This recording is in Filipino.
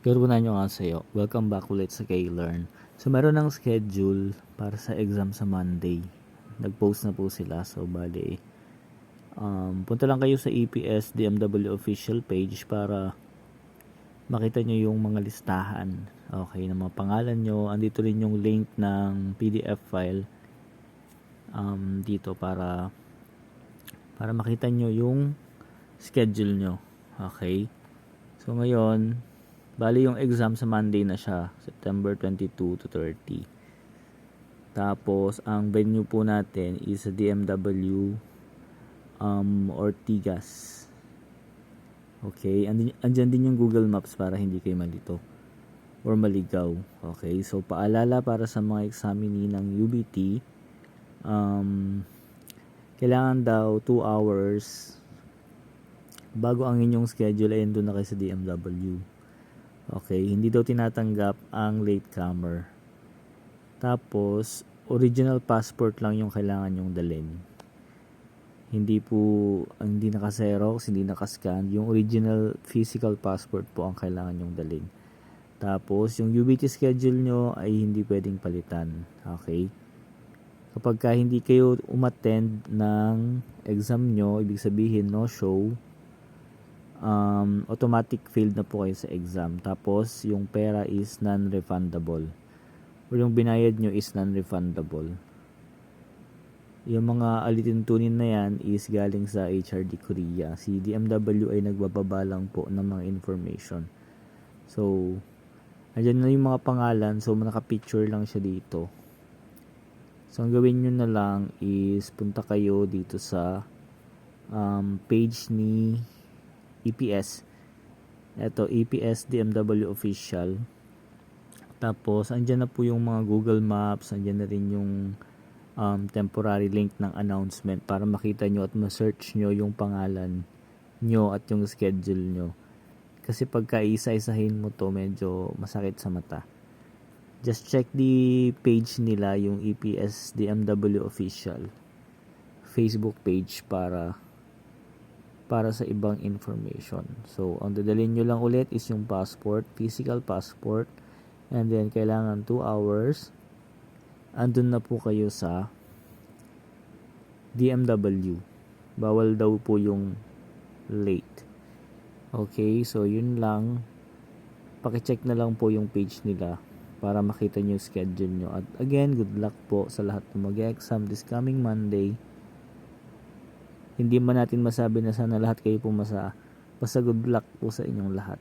Karunan nyo nga sa'yo. Welcome back ulit sa K-Learn. So, meron ng schedule para sa exam sa Monday. Nag-post na po sila. So, bali, um, punta lang kayo sa EPS DMW official page para makita nyo yung mga listahan. Okay, ng mga pangalan nyo. Andito rin yung link ng PDF file um, dito para para makita nyo yung schedule nyo. Okay? So, ngayon, Bali yung exam sa Monday na siya, September 22 to 30. Tapos ang venue po natin is sa DMW um, Ortigas. Okay, andyan, andyan din yung Google Maps para hindi kayo malito or maligaw. Okay, so paalala para sa mga examinee ng UBT, um, kailangan daw 2 hours bago ang inyong schedule ay doon na kayo sa DMW. Okay, hindi daw tinatanggap ang latecomer. Tapos, original passport lang yung kailangan yung dalhin. Hindi po, hindi naka-xerox, hindi naka-scan. Yung original physical passport po ang kailangan yung dalhin. Tapos, yung UBT schedule nyo ay hindi pwedeng palitan. Okay? Kapag ka hindi kayo umattend ng exam nyo, ibig sabihin no show, um, automatic failed na po kayo sa exam. Tapos, yung pera is non-refundable. O yung binayad nyo is non-refundable. Yung mga alituntunin na yan is galing sa HRD Korea. Si DMW ay nagbababa lang po ng mga information. So, andyan na yung mga pangalan. So, naka-picture lang siya dito. So, ang gawin nyo na lang is punta kayo dito sa um, page ni EPS. Ito, EPS DMW official. Tapos, andyan na po yung mga Google Maps, andyan na rin yung um, temporary link ng announcement para makita nyo at ma-search nyo yung pangalan nyo at yung schedule nyo. Kasi pagka isa-isahin mo to, medyo masakit sa mata. Just check the page nila, yung EPS DMW official Facebook page para para sa ibang information. So, ang dadalhin nyo lang ulit is yung passport, physical passport, and then kailangan 2 hours. Andun na po kayo sa DMW. Bawal daw po yung late. Okay, so yun lang. Pakicheck na lang po yung page nila para makita nyo yung schedule nyo. At again, good luck po sa lahat ng mag-exam this coming Monday hindi man natin masabi na sana lahat kayo pumasa. Basta good luck po sa inyong lahat.